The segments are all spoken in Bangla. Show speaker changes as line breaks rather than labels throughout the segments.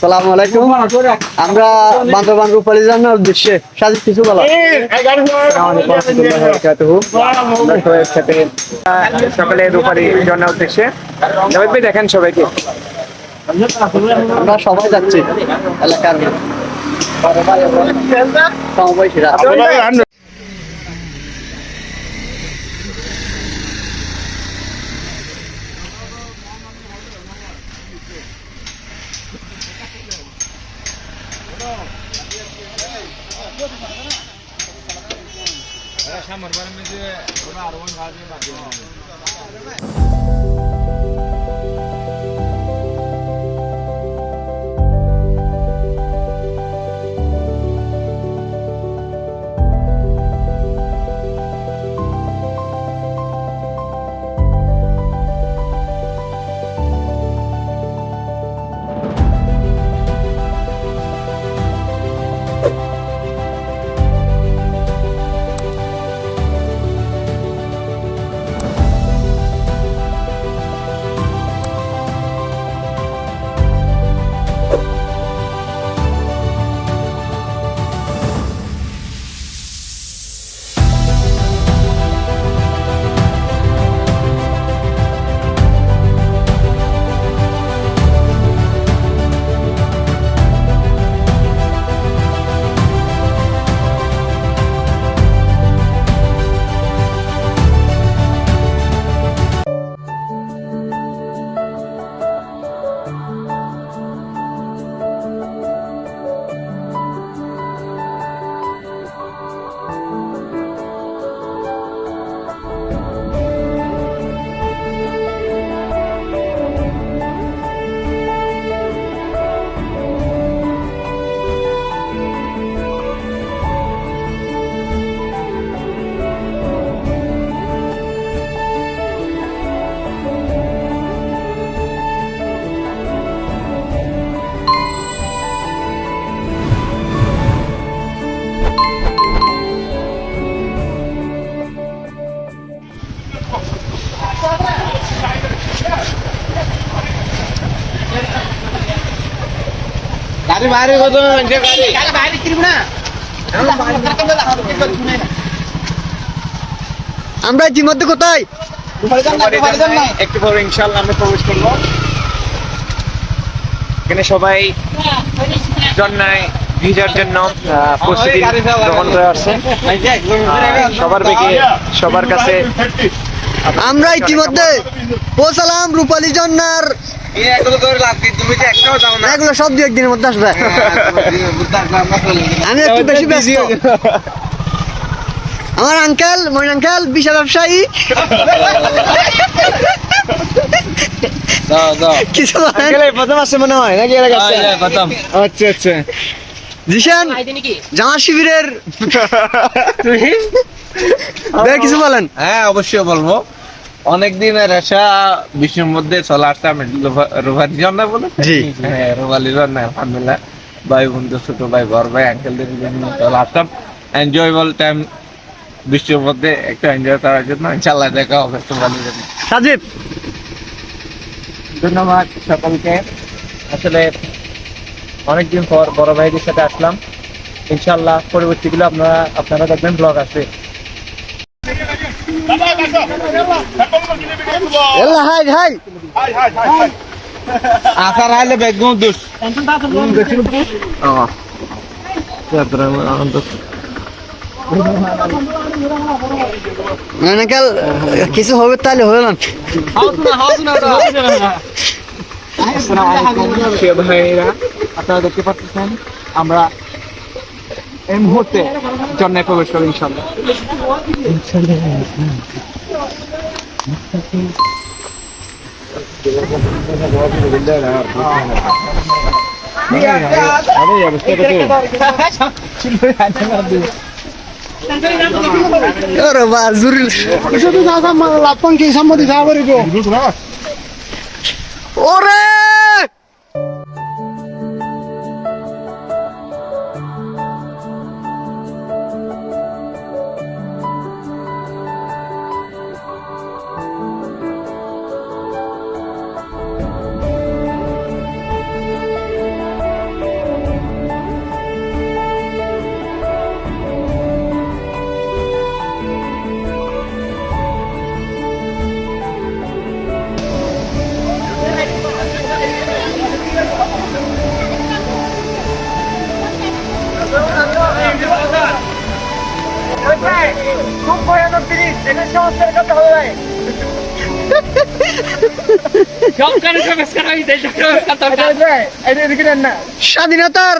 সালাম আলাইকুম। আমরা বান্দরবান রূপালী জানার উদ্দেশ্যে সাজিদ কিছু বলা
সকালে রূপারি জন্নার উদ্দেশ্যে। দেখেন সবাইকে।
আমরা সবাই যাচ্ছি এলাকার সমবয়সীরা।
अच्छा मरबरा में जो है
আমরা ইতিমধ্যে কোথায়?
একটু পরে ইনশাল্লাহ আমরা প্রবেশ করব। এখানে সবাই জন্নায় ভিজার জন্য আহ, প্রস্তুতি গ্রহণ করে আসছে। সবার বেগে সবার কাছে
আমরা ইতিমধ্যে পৌঁছালাম রূপালী জন্নার এগুলো সব দু একদিনের মধ্যে আসবে। আমি একটু বেশি ব্যস্ত। আমার আঙ্কেল মইন আঙ্কেল বিশাল ব্যবসায়ী। কিছু বলেন?
প্রথম আসছে মনে হয় নাকি আচ্ছা আচ্ছা।
জিশান জামা শিবিরের কিছু বলেন।
হ্যাঁ অবশ্যই বলব। অনেক দিনের আশা বিষ্ণুর মধ্যে চলে আসতাম জন্না বলে
জি।
হ্যাঁ রোভালি জন্না আলহামদুলিল্লাহ। ভাই বন্ধু ছোট ভাই বড় ভাই আঙ্কেলদের চলে আসতাম। এনজয়েবল টাইম বৃষ্টির মধ্যে একটু এনজয় করার জন্য। ইনশাল্লাহ দেখা হবে রোভালি জন্য।
সাজিদ!
ধন্যবাদ সকলকে। আসলে অনেকদিন পর বড় ভাইদের সাথে আসলাম। ইনশাল্লাহ পরবর্তীগুলো আপনারা আপনারা দেখবেন ব্লগ আছে
এল্লা হাই হাই।
আসার হাইলে বেগুন দুষ।
আঙ্কেল কিছু হবে তাহলে হবে না।
আপনারা দেখতে পাচ্ছেন আমরা এই মুহূর্তে জন্নায় প্রবেশ করব ইনশাল্লাহ
আরে বাহ জুরিল
লাপন কি সম্মতি সাহাবারি গো
ওরে স্বাধীনতার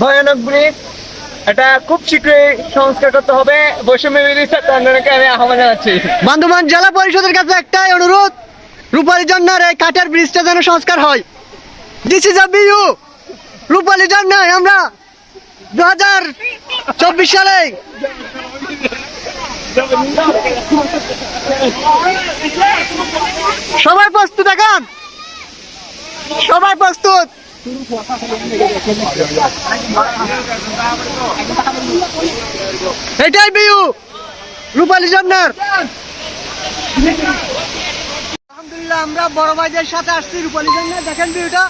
ভয়ানক ব্রিজ। এটা খুব শীঘ্রই সংস্কার করতে হবে। বৈষম্য বিরোধী ছাত্র আন্দোলনকে আমি আহ্বান জানাচ্ছি।
বান্ধবান জেলা পরিষদের কাছে একটাই অনুরোধ রূপালী জন্নার এই কাঠের ব্রিজটা যেন সংস্কার হয়। দিস ইজ আ বিউ রূপালী জন্নায় আমরা দু হাজার চব্বিশ সালে। সবাই প্রস্তুত এখন? সবাই প্রস্তুত? এটাই বিউ রূপালী জন্নার আলহামদুলিল্লাহ, আমরা বড় ভাইদের সাথে আসছি রূপালী জন্নার দেখেন ভিউটা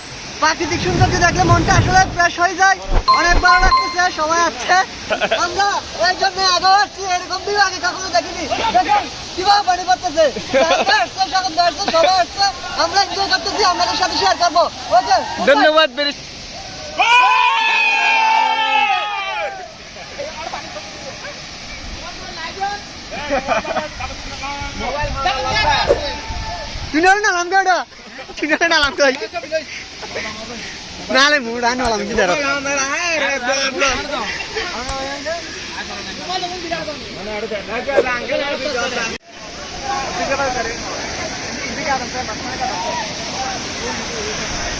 প্রাকৃতিক সৌন্দর্য দেখলে মনটা আসলে ফ্রেশ হয়ে যায়। অনেক ভালো লাগতেছে সবাই আছে। আমরা এই জন্য আগে আসছি এরকম ভিউ আগে কখনো দেখিনি। দেখেন কীভাবে পানি পড়তেছে। সবাই আসছে, আমরা এনজয় করতেছি আপনাদের সাথে শেয়ার করব। ওকে
ধন্যবাদ
Tunalan na lang gada. Tunalan na lang to. നാളെ മൂടാൻ
വളമിച്ച് തരാം ഇത്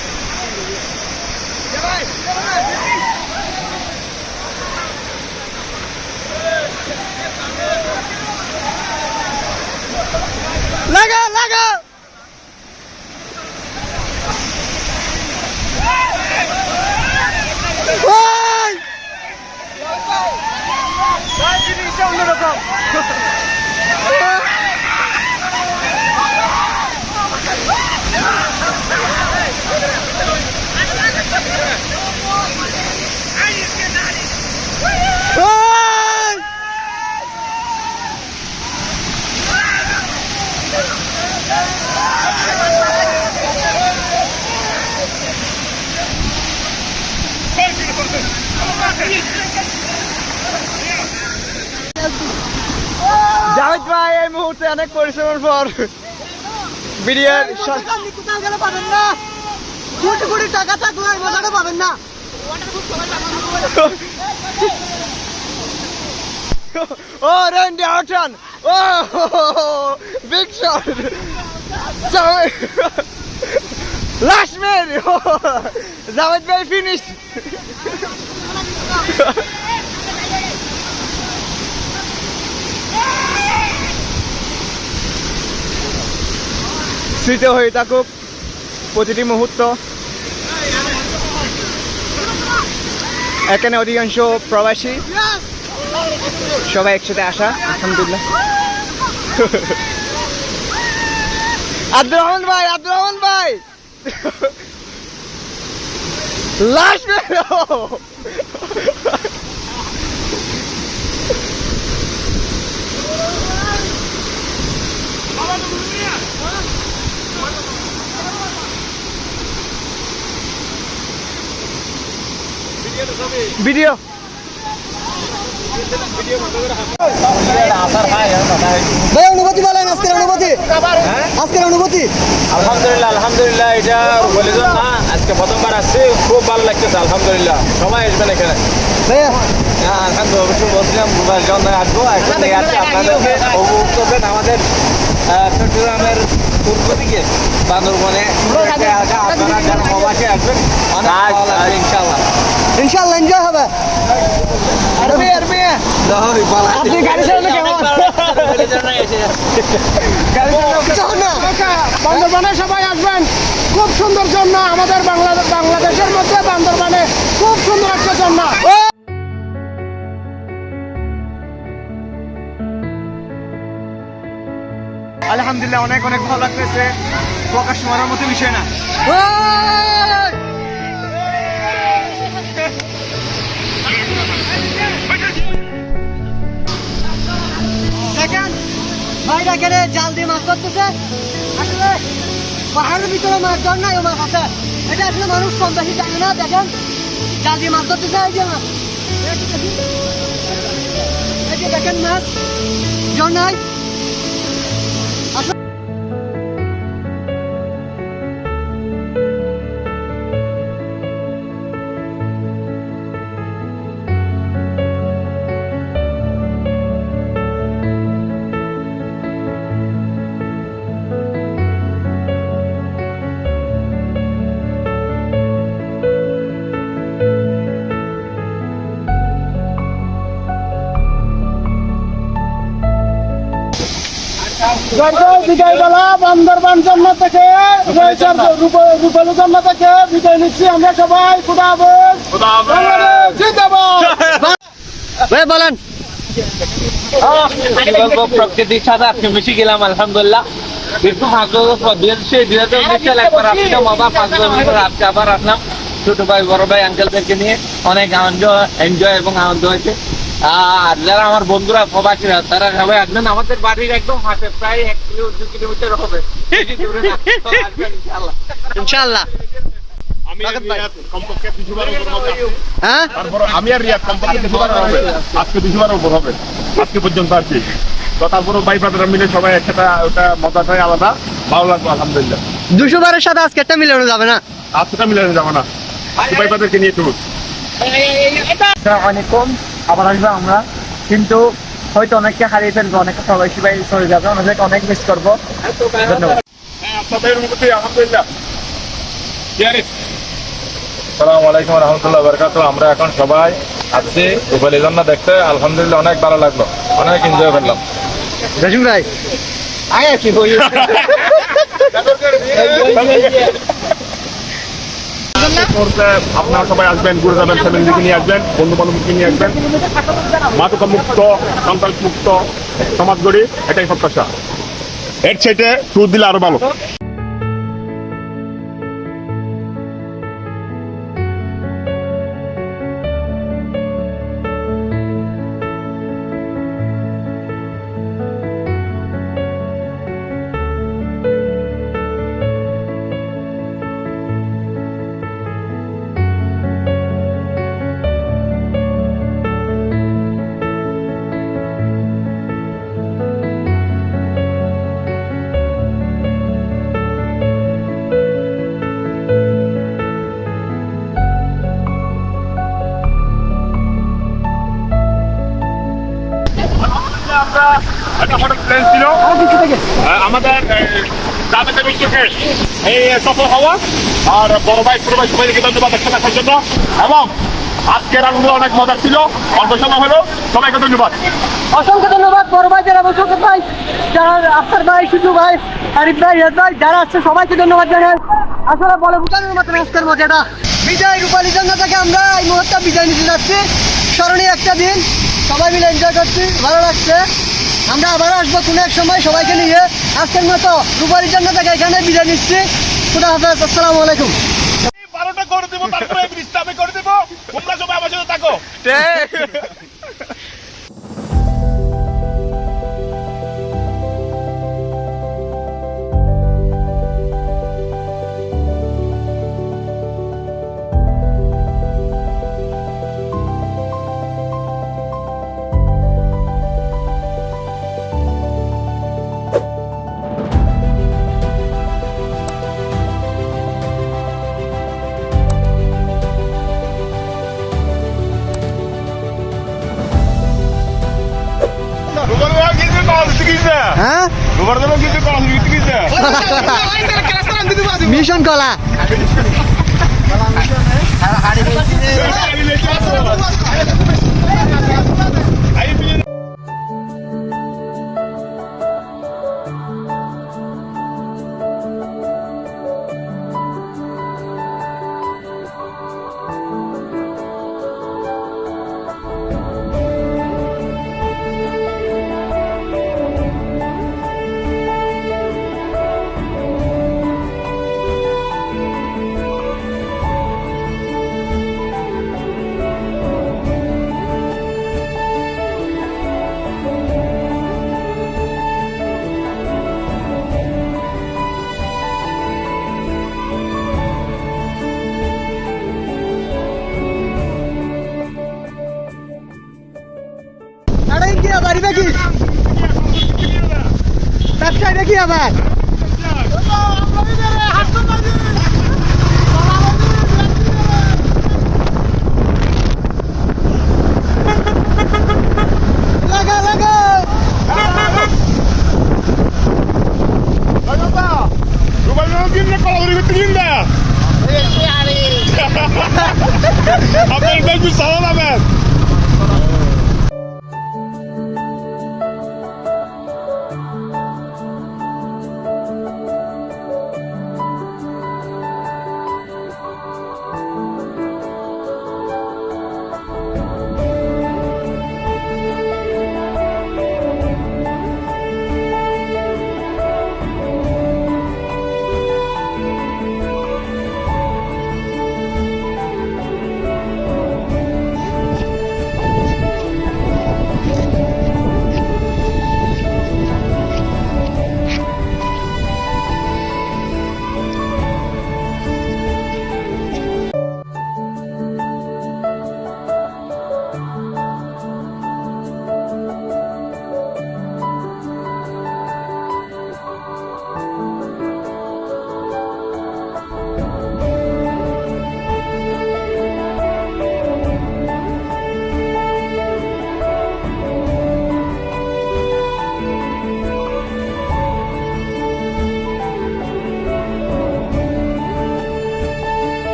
মুহূর্তে অনেক পরিশ্রমের পর বিরিয়ার
আপনি কোথাও গেলে পাবেন না কোটি কোটি টাকা থাকলে এই মজাটা পাবেন না
ও রেন্ডি আউটন ও big shot last man Javed ভাই ফিনিশ স্মৃত হয়ে থাকুক প্রতিটি মুহূর্ত এখানে অধিকাংশ প্রবাসী সবাই একসাথে আসা, আলহামদুলিল্লাহ। আব্দুর রহমান ভাই, আব্দুর রহমান ভাই! Last video.
ভাই অনুভূতি বলেন আজকের অনুভূতি। আজকের অনুভূতি।
আলহামদুলিল্লাহ আলহামদুলিল্লাহ এটা বলে না আজকে প্রথমবার আসছি খুব ভালো লাগতেছে আলহামদুলিল্লাহ। সবাই আসবেন এখানে। হ্যাঁ আলহামদুলিল্লাহ বলছিলাম আসব। এখন থেকে আসছি আপনাদেরকে উপভোগ করবেন আমাদের চট্টগ্রামের পূর্ব দিকে বান্দরবনে। আপনারা যারা আসবেন অনেক ভালো লাগবে ইনশাল্লাহ
ইনশাআল্লাহ এনজয় হবে।
আরবি আরবি।
আপনি গাড়ি চালানো কেমন?
বান্দরবানে সবাই আসবেন। খুব সুন্দর ঝর্ণা আমাদের বাংলা বাংলাদেশের মধ্যে বান্দরবানে খুব সুন্দর একটা ঝর্ণা
আলহামদুলিল্লাহ অনেক অনেক ভালো লাগতেছে। প্রকাশ মারার মতো বিষয় না।
ভাইরা এখানে জাল দিয়ে মাছ ধরতেছে। আসলে পাহাড়ের ভিতরে মাছ ধর নাই ও মাছ আছে এটা আসলে মানুষ কম বেশি জানে না, দেখেন। জাল দিয়ে মাছ ধরতেছে, এই যে মাছ। এই যে দেখেন মাছ। জন নাই
জয় বিদায় বেলা বান্দরবান জন্ম থেকে রূপালু জন্ম। থেকে বিদায় নিচ্ছি আমরা সবাই। খুদা হাফেজ। বাংলাদেশ জিন্দাবাদ।
ভাই বলেন।
প্রকৃতির সাথে আজকে মিশে গেলাম আলহামদুলিল্লাহ। একটু ভাগ্য দুই হাজার দুই হাজার উনিশ সালে একবার আসছিলাম আবার পাঁচ কিলোমিটার আজকে আবার আসলাম। ছোট ভাই বড় ভাই আঙ্কেলদেরকে নিয়ে অনেক আনন্দ এনজয় এবং আনন্দ হয়েছে। আর যারা আমার বন্ধুরা প্রবাসীরা তারা সবাই আসবেন। আমাদের বাড়ির একদম হাতে প্রায় এক কিলো দু কিলোমিটার হবে।
আমি আর রিয়াদ কমপক্ষে দুশোবার হবে।
হ্যাঁ?
তারপর আমি আর রিয়াদ কমপক্ষে দুশোবার হবে। আজকে দুশোবার উপর হবে। আজকে পর্যন্ত আর কি। তো তারপরে ভাই ব্রাদাররা মিলে সবাই একসাথে ওটা মজাটাই আলাদা। ভালো লাগল আলহামদুলিল্লাহ।
দুশো বারের সাথে আজকে একটা মিলানো যাবে না?
আজকেটা মিলানো যাবে না। ভাই ব্রাদারকে নিয়ে টুর
অনেকম আবার আসব আমরা। কিন্তু হয়তো অনেককে হারিয়ে ফেলব অনেকে সবাই সবাই চলে যাবে অনেক অনেক মিস করব। ধন্যবাদ।
হ্যাঁ আপনাদের আলহামদুলিল্লাহ সালাম আলাইকুম রহমতুল্লাহ বরকাত আমরা এখন সবাই আসছি জন্য দেখতে। আলহামদুলিল্লাহ অনেক ভালো লাগল। অনেক এনজয় করলাম।
রাজু ভাই আয় কি
আপনারা সবাই আসবেন, ঘুরে যাবেন ফ্যামিলিকে নিয়ে আসবেন বন্ধু বান্ধবকে নিয়ে আসবেন। মাদকা মুক্ত সন্ত্রাস মুক্ত সমাজ গড়ি এটাই প্রত্যাশা এর সাইটে ট্যুর দিলে আরও ভালো। একটা ছিল। আহ, আমাদের দাদাকে বিশ্বকে এই সফল হওয়া। আর বড় ভাই ছোট ভাই সবাইকে ধন্যবাদ একসাথে আসার জন্য। এবং আজকের আনন্দ অনেক মজা ছিল। অল্প সময় হলো সবাইকে ধন্যবাদ।
অসংখ্য ধন্যবাদ বড় ভাই যারা ভাই যারা আফতার ভাই ভাই আরিফ ভাই ইয়াদ ভাই যারা আসছে সবাইকে ধন্যবাদ জানাই। আসলে বলে মতো বিজয় রূপালী জন্য থেকে আমরা এই মুহূর্তে বিজয় নিতে যাচ্ছি। স্মরণীয় একটা দিন। সবাই মিলে এনজয় করছি। ভালো লাগছে। আমরা আবার আসব কোনো এক সময় সবাইকে নিয়ে। আজকের মতো রুপারির জন্য থেকে এখানে বিদায় নিচ্ছি। খুদা হাফেজ আসসালামু আলাইকুম।
বারোটা করে দেবো তারপরে আমি করে দেবো। তোমরা সবাই আমার সাথে থাকো।
মিশন কলা।
সমস্যা নাকি আবার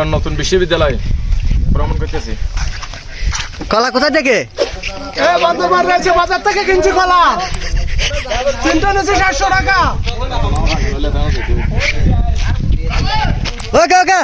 বান্দরবান নতুন বিশ্ববিদ্যালয় ভ্রমণ করতেছি।
কলা কোথা থেকে?
বাজার থেকে কিনছি কলা। তিনটা নিয়েছি চারশো টাকা।
ওকে ওকে।